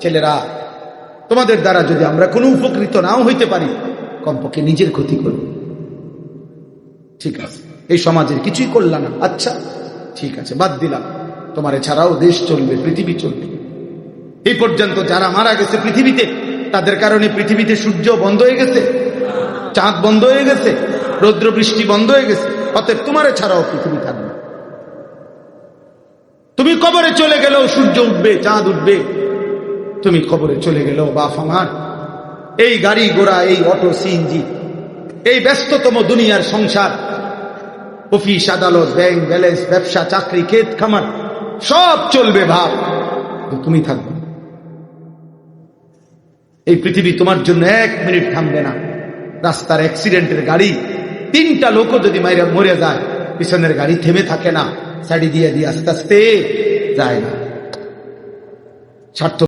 ছেলেরা, তোমাদের দ্বারা যদি আমরা কোনো উপকৃত নাও হইতে পারি, কমপক্ষে নিজের ক্ষতি করব। ঠিক আছে, এই সমাজের কিছুই করলাম না। আচ্ছা ঠিক আছে, বাদ দিলাম। তোমার ছাড়াও দেশ চলবে, পৃথিবী চলবে। এই পর্যন্ত যারা মারা গেছে পৃথিবীতে, তাদের কারণে পৃথিবীতে সূর্য বন্ধ হয়ে গেছে, চাঁদ বন্ধ হয়ে গেছে, রৌদ্র বৃষ্টি বন্ধ হয়ে গেছে। অতএব তোমার ছাড়াও পৃথিবী থাকবে। তুমি কবরে চলে গেলেও সূর্য উঠবে, চাঁদ উঠবে। তুমি খবরে চলে গেল, বাপ আমার। এই গাড়ি ঘোড়া, এই অটো সিএনজি এই ব্যস্ততম দুনিয়ার সংসার। অফিস, আদালত, ব্যাংক, ব্যালেন্স, ব্যবসা, চাকরি, ক্ষেত খামার, সব চলবে ভাব। তুমি থাকবে এই পৃথিবী তোমার জন্য এক মিনিট থামবে না। রাস্তার অ্যাক্সিডেন্টের গাড়ি, তিনটা লোকও যদি মাইরা মরে যায়, পিছনের গাড়ি থেমে থাকে না, সাইডি দিয়ে দিয়ে আস্তে আস্তে যায় না। স্বার্থ